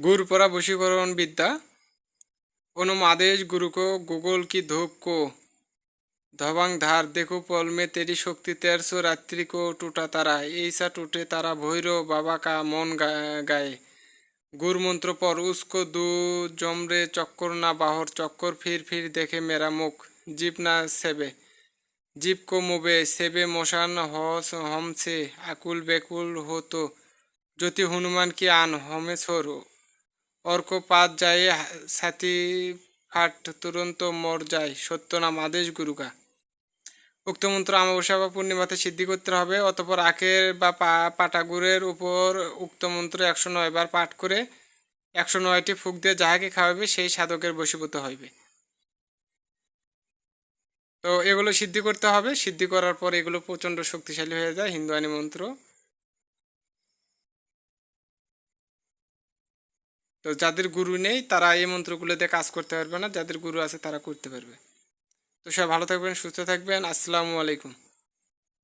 गुर परा बशीकरण विद्या ओनम आदेश गुरु को गुगल की धूप को धवांग धार देखो पल में तेरी शक्ति तेर सो रात्रि को टूटा तारा ऐसा टूटे तारा भैरव बाबा का मन गा- गाए गुर मंत्र पर उसको दू जमरे चक्कर ना बाहर चक्कर फिर फिर देखे मेरा मुख जीप ना सेबे जीप को मुबे सेबे मशान हस हमसे आकुल बेकुल हो तो ज्योति हनुमान की आन हमें छोड़ो অর্ক পাত যায় সাথী ফাট তুরন্ত মর যায়, সত্য নাম আদেশ গুরুকা উক্ত মন্ত্র অমাবস্যা বা পূর্ণিমাতে সিদ্ধি করতে হবে, অতপর আখের বা পা পাটাগুরের উপর উক্ত মন্ত্র একশো নয় বার পাঠ করে একশো নয়টি ফুক দিয়ে যাহাকে খাওয়াবে সেই সাধকের বশীভূত হইবে। তো এগুলো সিদ্ধি করতে হবে। সিদ্ধি করার পর এগুলো প্রচণ্ড শক্তিশালী হয়ে যায়, হিন্দুয়ানি মন্ত্র। তো যাদের গুরু নেই, তারা এই মন্ত্রগুলোতে কাজ করতে পারবে না, যাদের গুরু আছে তারা করতে পারবে। তো সবাই ভালো থাকবেন, সুস্থ থাকবেন, আসসালামু আলাইকুম।